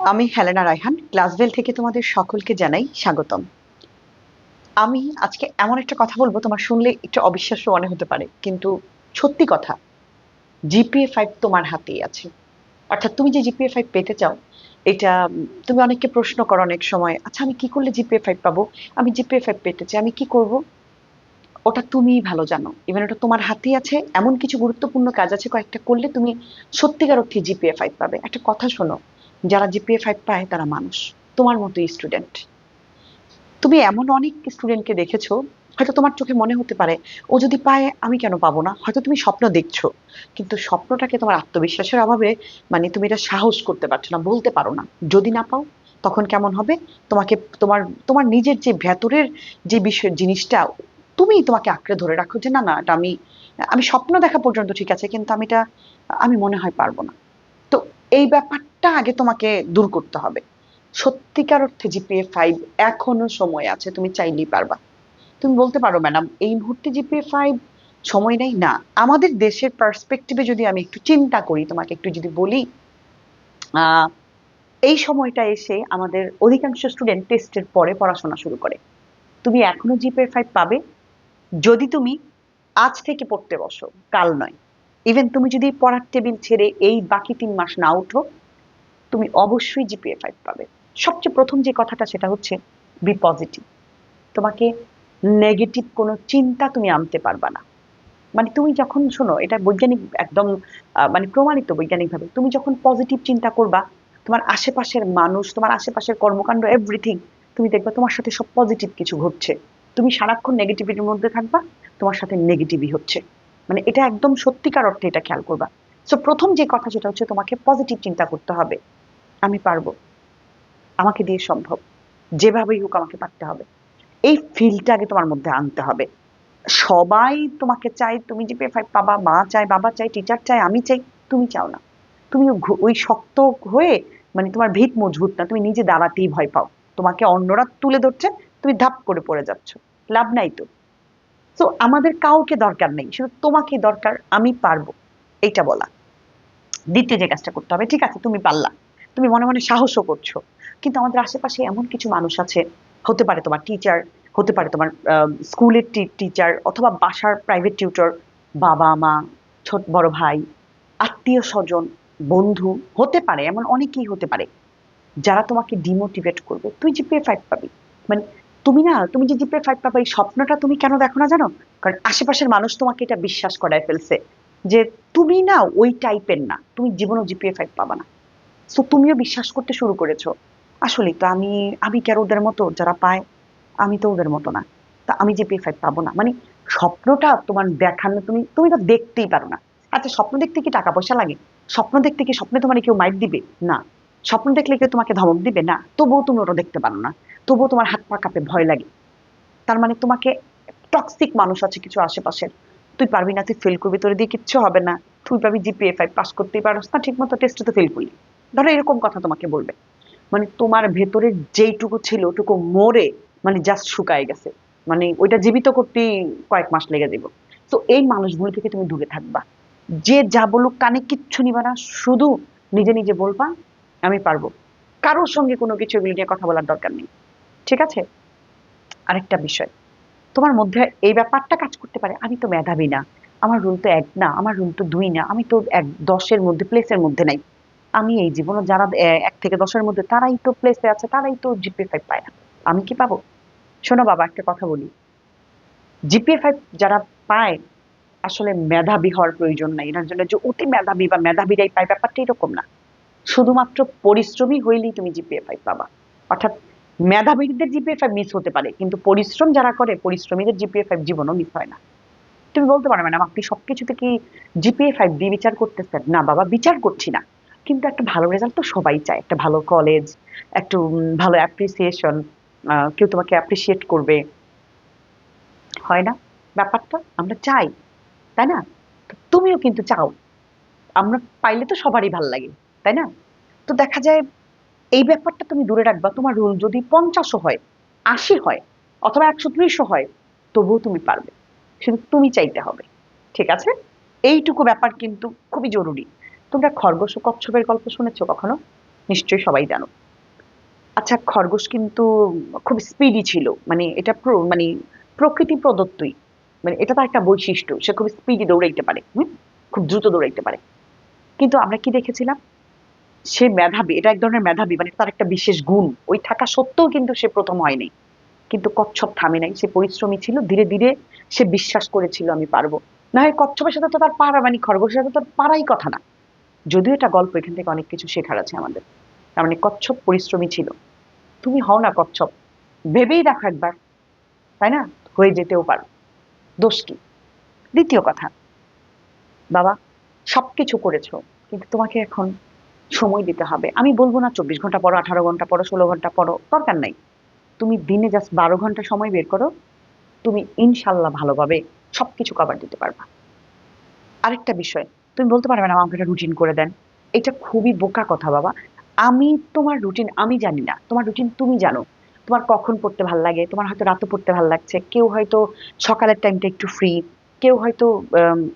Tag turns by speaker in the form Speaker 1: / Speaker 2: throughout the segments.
Speaker 1: আমি হেলেনা রায়হান, ক্লাসবেল থেকে তোমাদের সকলকে জানাই স্বাগতম। আমি আজকে এমন একটা কথা বলব, তোমার শুনলে একটু অবিশ্বাস্য মনে হতে পারে, কিন্তু সত্যি কথা, জিপিএ ফাইভ তোমার হাতেই আছে। অর্থাৎ তুমি যে জিপিএ ফাইভ পেতে চাও, এটা তুমি অনেককে প্রশ্ন করো অনেক সময় আচ্ছা আমি কি করলে জিপিএ ফাইভ পাবো? আমি জিপিএ ফাইভ পেতে চাই, আমি কি করব? ওটা তুমিই ভালো জানো। ইভেন ওটা তোমার হাতেই আছে, এমন কিছু গুরুত্বপূর্ণ কাজ আছে, কয়েকটা করলে তুমি সত্যিকার অর্থে জিপিএ ফাইভ পাবে। একটা কথা শোনো যারা জিপিএ ফাইভ পায় তারা মানুষ। তোমার মতোই স্টুডেন্ট তুমি এমন অনেক স্টুডেন্টকে দেখেছ, হয়তো তোমার চোখে মনে হতে পারে, ও যদি পায় আমি কেন পাবো না? হয়তো তুমি স্বপ্ন দেখছ, কিন্তু স্বপ্নটাকে তোমার আত্মবিশ্বাসের অভাবে মানে তুমি এটা সাহস করতে পারছ না, বলতে পারো না। যদি না পাও, তখন কেমন হবে? তোমাকে, তোমার তোমার নিজের যে ভেতরের যে বিষয়, জিনিসটা, তুমি তোমাকে আঁকড়ে ধরে রাখো যে না না, এটা আমি আমি স্বপ্ন দেখা পর্যন্ত ঠিক আছে, কিন্তু আমি এটা, আমি মনে হয় পারব না। তো এই ব্যাপারটা আগে তোমাকে দূর করতে হবে। সত্যিকার অর্থে জিপিএ ফাইভ এখনও সময় আছে, তুমি চাইলেই পারবা। তুমি বলতে পারো, ম্যাডাম, এই মুহূর্তে জিপিএ ফাইভ সময় নেই? না। আমাদের দেশের পার্সপেক্টিভে যদি আমি একটু চিন্তা করি, তোমাকে একটু যদি বলি এই সময়টা এসে আমাদের অধিকাংশ স্টুডেন্ট টেস্টের পরে পড়াশোনা শুরু করে। তুমি এখনও জিপিএ ফাইভ পাবে? যদি তুমি আজ থেকে পড়তে বসো, কাল নয়। ইভেন তুমি যদি পড়ার টেবিল ছেড়ে এই বাকি তিন মাস না উঠো তুমি অবশ্যই জিপিএ ফাইভ পাবে। সবচেয়ে প্রথম যে কথাটা সেটা হচ্ছে বি পজিটিভ তোমাকে নেগেটিভ কোনো চিন্তা তুমি আনতে পারবা না। মানে তুমি যখন, শোনো, এটা বৈজ্ঞানিক একদম মানে প্রমাণিত বৈজ্ঞানিকভাবে, তুমি যখন পজিটিভ চিন্তা করবা, তোমার আশেপাশের মানুষ, তোমার আশেপাশের কর্মকাণ্ড এভরিথিং তুমি দেখবা তোমার সাথে সব পজিটিভ কিছু ঘটছে। তুমি সারাক্ষণ নেগেটিভিটির মধ্যে থাকবা, তোমার সাথে নেগেটিভই হচ্ছে। মানে এটা একদম সত্যিকার অর্থে এটা খেয়াল করবা। সো প্রথম যে কথা সেটা হচ্ছে তোমাকে পজিটিভ চিন্তা করতে হবে। আমি পারব। আমাকে দিয়ে সম্ভব। যেভাবেই হোক আমাকে পারতে হবে। এই ফিলটা আগে তোমার মধ্যে আনতে হবে। সবাই তোমাকে চাই তুমি যে ফাইভ পাবা, মা চায়, বাবা চাই টিচার চাই আমি চাই, তুমি চাও না। তুমি ওই শক্ত হয়ে মানে তোমার ভিত মজবুত না, তুমি নিজে দাঁড়াতেই ভয় পাও। তোমাকে অন্যরা তুলে ধরছে, তুমি ধাপ করে পড়ে যাচ্ছ। লাভ নাই তো। তো আমাদের কাউকে দরকার নেই, শুধু তোমাকে দরকার, আমি পারব। এইটা বলা। দ্বিতীয় যে কাজটা করতে হবে, ঠিক আছে, তুমি পারলা। তুমি মনে মনে সাহসও করছ। কিন্তু আমাদের আশেপাশে এমন কিছু মানুষ আছে, হতে পারে তোমার টিচার হতে পারে তোমার স্কুলের টিচার অথবা বাসার প্রাইভেট টিউটর বাবা, মা, ছোট, বড় ভাই, আত্মীয় স্বজন, বন্ধু, হতে পারে, এমন অনেকেই হতে পারে, যারা তোমাকে ডিমোটিভেট করবে। তুই জিপিএ ফাইভ পাবি। মানে তুমি না, তুমি যে জিপিএ ফাইভ পাবে, এই স্বপ্নটা তুমি কেন দেখো না জানো? কারণ আশেপাশের মানুষ তোমাকে এটা বিশ্বাস করায় ফেলছে, যে তুমি না ওই টাইপের না, তুমি জীবনও জিপিএ ফাইভ পাবা না। তো তুমিও বিশ্বাস করতে শুরু করেছ। আসলেই তো আমি আমি কি আর ওদের মতো যারা পায়? আমি তো ওদের মতো না। তা আমি জিপিএ ফাইভ পাবো না। মানে স্বপ্নটা তোমার দেখানো, তুমি তুমি তো দেখতেই পারো না। আচ্ছা স্বপ্ন দেখতে কি টাকা পয়সা লাগে? স্বপ্ন দেখতে কি স্বপ্নে তোমার কেউ মাইক দিবে? না। স্বপ্ন দেখলে কেউ তোমাকে ধমক দিবে? না। তবুও তুমি ওটা দেখতে পারো না। তবুও তোমার হাত পা কাঁপে ভয় লাগে। তার মানে তোমাকে টক্সিক মানুষ আছে কিছু আশেপাশের। তুই পারবি না, তুই ফেল করবি, তোর দিয়ে কিচ্ছু হবে না। তুই পাবি জিপিএ ফাইভ পাস করতেই পারস। না ঠিক মতো টেস্টে তো ফেল করলি। ধরো এরকম কথা তোমাকে বলবে। মানে তোমার ভেতরে যেইটুকু ছিল ওটুকু মরে মানে জাস্ট শুকায় গেছে। মানে ওইটা জীবিত করতেই কয়েক মাস লেগে যাব তো এই মানুষগুলো থেকে তুমি দূরে থাকবা। যে যা বলুক কানে কিচ্ছু নিবা না, শুধু নিজে নিজে বলবা, আমি পারব। কারোর সঙ্গে কোনো কিছু এগুলো নিয়ে কথা বলার দরকার নেই। ঠিক আছে? আরেকটা বিষয়। তোমার মধ্যে এই ব্যাপারটা কাজ করতে পারে, আমি তো মেধাবী না। আমার রুল তো এক না, আমার রুল তো দুই না, আমি তো এক দশের মধ্যে প্লেসের মধ্যে নাই। আমি এই জীবনে যারা এক থেকে দশের মধ্যে তারাই তো প্লেসে আছে, তারাই তো জিপিএ ফাইভ পায় না। আমি কি পাবো? শোনো বাবা, একটা কথা বলি। জিপিএ ফাইভ যারা পায়, আসলে মেধাবী হওয়ার প্রয়োজন নাই। এটার জন্য যে অতি মেধাবী বা মেধাবীরাই পায়, ব্যাপারটা এরকম না। শুধুমাত্র পরিশ্রমী হইলেই তুমি জিপিএ ফাইভ পাবা। অর্থাৎ মেধাবীদের জিপিএ ফাইভ মিস হতে পারে, কিন্তু পরিশ্রম যারা করে, পরিশ্রমীদের জিপিএ ফাইভ জীবনও মিস হয় না। তুমি বলতে পারো, ম্যাডাম, আপনি সবকিছুতে কি জিপিএ ফাইভ দিয়ে বিচার করতেছেন? না বাবা, বিচার করছি না। কিন্তু একটা ভালো রেজাল্ট তো সবাই চায়। একটা ভালো কলেজ একটু ভালো অ্যাপ্রিসিয়েশন কেউ তোমাকে অ্যাপ্রিসিয়েট করবে। হয় না? ব্যাপারটা আমরা চাই, তাই না? তুমিও কিন্তু চাও। আমরা পাইলে তো সবারই ভালো লাগে, তাই না? তো দেখা যায় এই ব্যাপারটা তুমি দূরে রাখবা। তোমার রুল যদি পঞ্চাশও হয়, আশি হয়, অথবা একশো ত্রিশও হয়, তবুও তুমি পারবে। শুধু তুমি চাইতে হবে, ঠিক আছে? এইটুকু ব্যাপার কিন্তু খুবই জরুরি। তোমরা খরগোশ ও কচ্ছপের গল্প শুনেছো কখনো? নিশ্চয়ই সবাই জানো। আচ্ছা খরগোশ কিন্তু খুব স্পিডি ছিল। মানে এটা মানে প্রকৃতি প্রদত্তই। মানে এটা তার একটা বৈশিষ্ট্য। সে খুব স্পিডি দৌড়াইতে পারে খুব দ্রুত দৌড়াইতে পারে। কিন্তু আমরা কি দেখেছিলাম? সে মেধাবী, এটা এক ধরনের মেধাবী মানে তার একটা বিশেষ গুণ। ওই থাকা সত্ত্বেও কিন্তু সে প্রথম হয়নি কিন্তু কচ্ছপ থামে নাই, সে পরিশ্রমী ছিল। ধীরে ধীরে সে বিশ্বাস করেছিল, আমি পারব। না হয় কচ্ছপের সাথে তো তার পারা মানে খরগোশের সাথে তার পারাই কথা না। যদিও এটা গল্প, এখান থেকে অনেক কিছু শেখার আছে আমাদের। তার মানে কচ্ছপ পরিশ্রমী ছিল। তুমি হও না কচ্ছপ, ভেবেই দেখো একবার, তাই না? হয়ে যেতেও পারো। দোষ কি? দ্বিতীয় কথা, বাবা, সবকিছু করেছ, কিন্তু তোমাকে এখন সময় দিতে হবে। আমি বলব না চব্বিশ ঘণ্টা পরো আঠারো ঘণ্টা পরো ষোলো ঘণ্টা পরো দরকার নাই। তুমি দিনে জাস্ট বারো ঘণ্টা সময় বের করো, তুমি ইনশাল্লাহ ভালোভাবে সবকিছু কভার দিতে পারবা। আরেকটা বিষয় তুমি বলতে পারবে না, আমাকে একটা রুটিন করে দেন। এটা খুবই বোকা কথা বাবা। আমি তোমার রুটিন আমি জানি না। তোমার রুটিন তুমি জানো। তোমার কখন পড়তে ভালো লাগে, তোমার হয়তো রাতে পড়তে ভালো লাগছে। কেউ হয়তো সকালের টাইমটা একটু ফ্রি কেউ হয়তো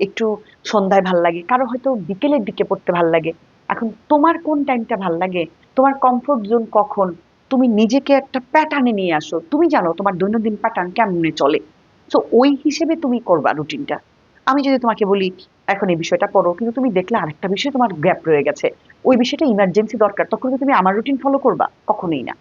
Speaker 1: একটু সন্ধ্যায় ভালো লাগে। কারও হয়তো বিকেলের দিকে পড়তে ভালো লাগে। এখন তোমার কোন টাইমটা ভালো লাগে? তোমার কমফোর্ট জোন কখন? তুমি নিজেকে একটা প্যাটার্নে নিয়ে আসো। তুমি জানো তোমার দৈনন্দিন প্যাটার্ন কেমনে চলে। তো ওই হিসেবে তুমি করবা রুটিনটা আমি যদি তোমাকে বলি, এখন এই বিষয়টা করো কিন্তু তুমি দেখলে আরেকটা বিষয় তোমার গ্যাপ রয়ে গেছে। ওই বিষয়টা ইমার্জেন্সি দরকার, তখন তুমি আমার রুটিন ফলো করবা, কখনোই না।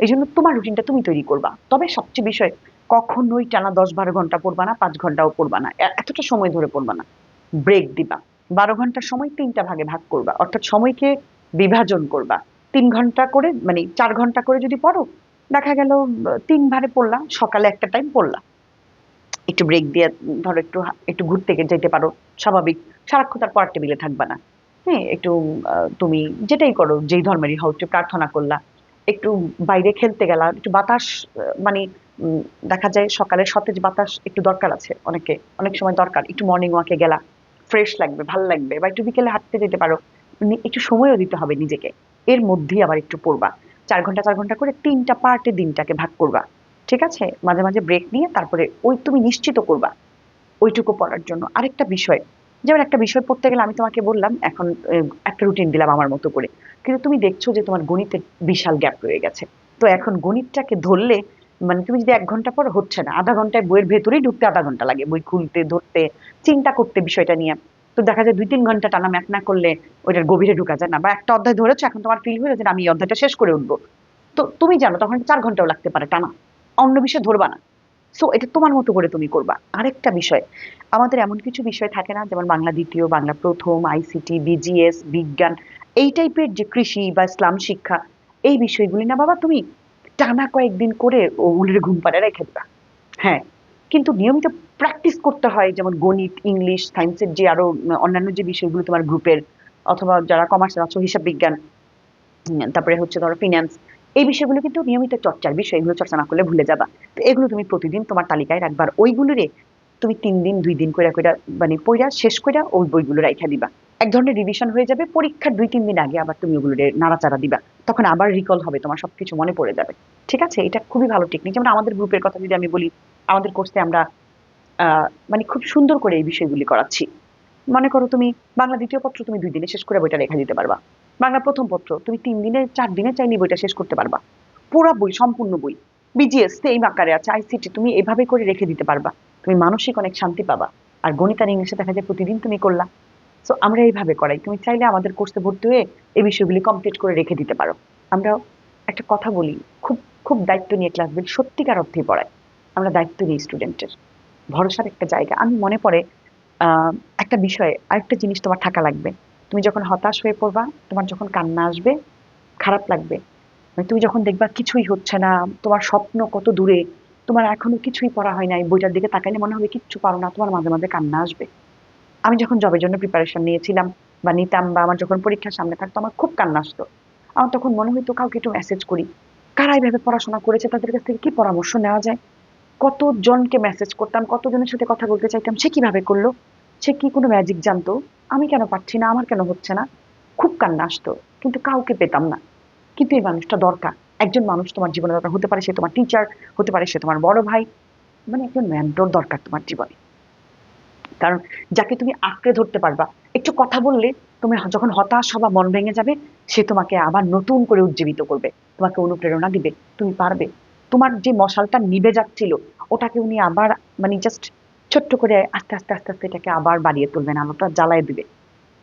Speaker 1: এই জন্য তোমার রুটিনটা তুমি তৈরি করবা। তবে সবচেয়ে বিষয়, কখনোই টানা দশ বারো ঘণ্টা পড়বা না, পাঁচ ঘন্টাও পড়বা না। এতটা সময় ধরে পড়বা না। ব্রেক দিবা। বারো ঘণ্টার সময় তিনটা ভাগে ভাগ করবা। অর্থাৎ সময়কে বিভাজন করবা। তিন ঘণ্টা করে মানে চার ঘণ্টা করে যদি পড়ো, দেখা গেল, তিন ভারে পড়লা, সকালে একটা টাইম পড়লা। একটু ব্রেক দিয়ে ধরো একটু একটু ঘুরতে যেতে পারো, স্বাভাবিক। সারাক্ষণ তার পড়ার টেবিলে থাকবা না। হ্যাঁ একটু তুমি যেটাই করো, যেই ধর্মেরই হও, একটু প্রার্থনা করলা। একটু বাইরে খেলতে গেলা, একটু বাতাস মানে দেখা যায় সকালে সতেজ বাতাস একটু দরকার আছে অনেকে। অনেক সময় দরকার, একটু মর্নিং ওয়াকে গেলা ফ্রেশ লাগবে, ভালো লাগবে, বা একটু বিকেলে হাঁটতে যেতে পারো। একটু সময়ও দিতে হবে নিজেকে। এর মধ্যেই আবার একটু পড়বা। চার ঘণ্টা চার ঘণ্টা করে তিনটা পার্টে দিনটাকে ভাগ করবা। ঠিক আছে? মাঝে মাঝে ব্রেক নিয়ে তারপরে ওই তুমি নিশ্চিত করবা ওইটুকু পড়ার জন্য। আরেকটা বিষয়, যেমন একটা বিষয় পড়তে গেলে আমি তোমাকে বললাম, এখন একটা রুটিন দিলাম আমার মতো করে। কিন্তু তুমি দেখছ যে তোমার গণিতের বিশাল গ্যাপ রয়ে গেছে। তো এখন গণিতটাকে ধরলে মানে তুমি যদি এক ঘণ্টা পর হচ্ছে না। আধা ঘন্টায় বইয়ের ভেতরেই ঢুকতে আধা ঘণ্টা লাগে। বই খুলতে, ধরতে, চিন্তা করতে বিষয়টা নিয়ে। তো দেখা যায় দুই তিন ঘণ্টা টানা ম্যাথ না করলে ওইটার গভীরে ঢুকা যায় না। বা একটা অধ্যায় ধরেছো, এখন তোমার ফিল হয়ে যে আমি এই অধ্যায়টা শেষ করে উঠবো। তো তুমি জানো, তখন চার ঘন্টাও লাগতে পারে টানা। অন্য বিষয় ধরবা না। সো এটা তোমার মতো করে তুমি করবা। আরেকটা বিষয়, আমাদের এমন কিছু বিষয় থাকে না, যেমন বাংলা দ্বিতীয়, বাংলা প্রথম আইসিটি বিজিএস বিজ্ঞান, এই টাইপের যে কৃষি বা ইসলাম শিক্ষা, এই বিষয়গুলি না বাবা তুমি টানা কয়েকদিন করে ওগুলির ঘুম পাড়ে রেখে দিবা। হ্যাঁ কিন্তু নিয়মিত প্র্যাকটিস করতে হয়, যেমন গণিত, ইংলিশ সায়েন্সের যে আরও অন্যান্য যে বিষয়গুলো তোমার গ্রুপের অথবা যারা কমার্সের আছো, হিসাব বিজ্ঞান তারপরে হচ্ছে ধরো ফিনান্স এই বিষয়গুলো কিন্তু নিয়মিত চর্চার বিষয় এগুলো চর্চা না করলে ভুলে যাবা। তো এগুলো তুমি প্রতিদিন তোমার তালিকায় রাখবার ওইগুলোরে তুমি তিন দিন, দুই দিন কইরা কইরা মানে পইরা শেষ কইরা ওই বইগুলো রাইখা দিবা। এক ধরনের রিভিশন হয়ে যাবে, পরীক্ষার দুই, তিন দিন আগে আবার তুমি ওগুলো নাড়াচাড়া দিবা। তখন আবার রিকল হবে, তোমার সবকিছু মনে পড়ে যাবে। ঠিক আছে? এটা খুবই ভালো টেকনিক যেমন আমাদের গ্রুপের কথা যদি আমি বলি, আমাদের কোর্সে আমরা মানে খুব সুন্দর করে এই বিষয়গুলি করাচ্ছি। মনে করো তুমি বাংলা দ্বিতীয় পত্র তুমি দুই দিনে শেষ করে বইটা রেখা দিতে পারবা। বাংলা প্রথম পত্র, তুমি তিন দিনে চার দিনে চাইলে বইটা শেষ করতে পারবা। পুরো বই, সম্পূর্ণ বই। বিজিএস সেম আকারে আছে আইসিটি তুমি এভাবে করে রেখে দিতে পারবা। তুমি মানসিক অনেক শান্তি পাবা। আর গণিত আর ইংলিশে দেখা যায় প্রতিদিন তুমি করলা। সো আমরা এইভাবে করাই। তুমি চাইলে আমাদের কোর্সে ভর্তি হয়ে এই বিষয়গুলি কমপ্লিট করে রেখে দিতে পারো। আমরা একটা কথা বলি, খুব খুব দায়িত্ব নিয়ে ক্লাস বিল, সত্যিকার অর্থেই পড়ায়। আমরা দায়িত্ব নিই স্টুডেন্টের ভরসার একটা জায়গা। আমি মনে পড়ে একটা বিষয়ে আরেকটা জিনিস তোমার থাকা লাগবে। তুমি যখন হতাশ হয়ে পড়বা, তোমার যখন কান্না আসবে, খারাপ লাগবে। মানে তুমি যখন দেখবা কিছুই হচ্ছে না, তোমার স্বপ্ন কত দূরে, তোমার এখনও কিছুই পড়া হয় নাই, বইটার দিকে তাকাইলে মনে হবে কিচ্ছু পারো না, তোমার মাঝে মাঝে কান্না আসবে। আমি যখন জবের জন্য প্রিপারেশন নিয়েছিলাম বা নিতাম বা আমার যখন পরীক্ষার সামনে থাকতো, আমার খুব কান্না আসতো। আমার তখন মনে হইতো কাউকে একটু মেসেজ করি। কারা এইভাবে পড়াশোনা করেছে, তাদের কাছ থেকে কি পরামর্শ নেওয়া যায়? কতজনকে মেসেজ করতাম, কতজনের সাথে কথা বলতে চাইতাম, সে কীভাবে করল? সে কি কোনো ম্যাজিক জানতো? আমি কেন পারছি না? আমার কেন হচ্ছে না? খুব কান্না আসতো, কিন্তু কাউকে পেতাম না। কিন্তু এই মানুষটা দরকার। একজন মানুষ তোমার জীবনে দরকার। হতে পারে সে তোমার টিচার হতে পারে সে তোমার বড় ভাই। মানে একজন মেন্টর দরকার তোমার জীবনে। কারণ যাকে তুমি আঁকড়ে ধরতে পারবা। একটু কথা বললে তুমি যখন হতাশ হবা, মন ভেঙে যাবে, সে তোমাকে আবার নতুন করে উজ্জীবিত করবে। তোমাকে অনুপ্রেরণা দিবে। তুমি পারবে। তোমার যে মশালটা নিভে যাচ্ছিল ওটাকে উনি আবার মানে জাস্ট ছোট্ট করে আস্তে আস্তে আস্তে আস্তে এটাকে আবার বাড়িয়ে তুলবেন, আলোটা জ্বালায় দিবে।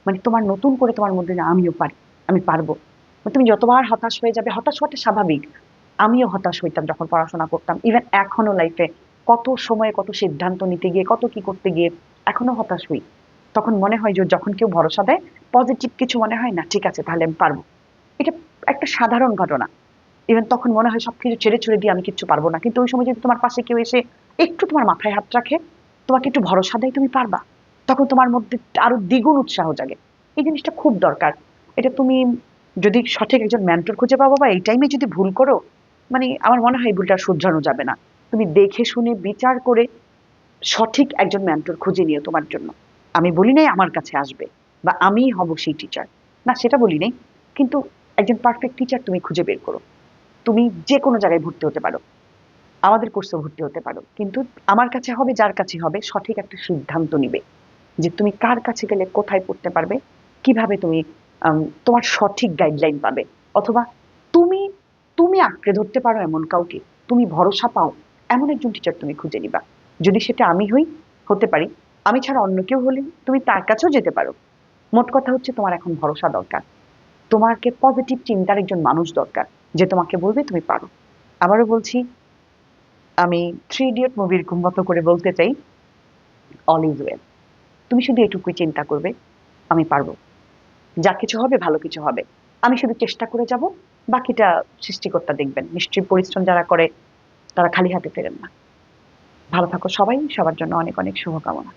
Speaker 1: মানে তোমার নতুন করে তোমার মধ্যে আমিও পারি, আমি পারব। মানে তুমি যতবার হতাশ হয়ে যাবে, হতাশ হওয়াটা স্বাভাবিক। আমিও হতাশ হইতাম যখন পড়াশোনা করতাম। ইভেন এখনও লাইফে কত সময়ে কত সিদ্ধান্ত নিতে গিয়ে, কত কি করতে গিয়ে এখনও হতাশ হই। তখন মনে হয় যে যখন কেউ ভরসা দেয় পজিটিভ কিছু মনে হয়, না, ঠিক আছে, তাহলে আমি পারব। এটা একটা সাধারণ ঘটনা। ইভেন তখন মনে হয় সবকিছু ছেড়ে ছেড়ে দিয়ে আমি কিচ্ছু পারব না। কিন্তু ওই সময় যদি তোমার পাশে কেউ এসে একটু তোমার মাথায় হাত রাখে তোমাকে একটু ভরসা দেয়, তুমি পারবা। তখন তোমার মধ্যে আরও দ্বিগুণ উৎসাহ জাগে। এই জিনিসটা খুব দরকার। এটা তুমি যদি সঠিক একজন মেন্টর খুঁজে পাবো বা এই টাইমে যদি ভুল করো মানে আমার মনে হয় ভুলটা শুধরানো যাবে না। তুমি দেখে শুনে বিচার করে সঠিক একজন মেন্টর খুঁজে নিও তোমার জন্য। আমি বলি নাই আমার কাছে আসবে বা আমিই হব সেই টিচার না, সেটা বলি নাই। কিন্তু একজন পারফেক্ট টিচার তুমি খুঁজে বের করো। তুমি যে কোনো জায়গায় ভর্তি হতে পারো। আমাদের কোর্সে ভর্তি হতে পারো। কিন্তু আমার কাছে হবে, যার কাছে হবে, সঠিক একটা সিদ্ধান্ত নিবে যে তুমি কার কাছে গেলে কোথায় পড়তে পারবে, কীভাবে তুমি তোমার সঠিক গাইডলাইন পাবে। অথবা তুমি তুমি আঁকড়ে ধরতে পারো এমন কাউকে, তুমি ভরসা পাও, এমন একজন টিচার তুমি খুঁজে নিবা। যদি সেটা আমি হই, হতে পারি। আমি ছাড়া অন্য কেউ হলে তুমি তার কাছেও যেতে পারো। মোট কথা হচ্ছে তোমার এখন ভরসা দরকার। তোমাকে পজিটিভ চিন্তার একজন মানুষ দরকার, যে তোমাকে বলবে তুমি পারো। আবারও বলছি আমি থ্রি ইডিয়ট মুভির মতো করে বলতে চাই অল ইজ ওয়েল তুমি শুধু এটুকুই চিন্তা করবে, আমি পারব। যা কিছু হবে, ভালো কিছু হবে। আমি শুধু চেষ্টা করে যাব, বাকিটা সৃষ্টিকর্তা দেখবেন। নিশ্চয়ই পরিশ্রম যারা করে, তারা খালি হাতে ফেরেন না। ভালো থাকো সবাই, সবার জন্য অনেক অনেক শুভকামনা।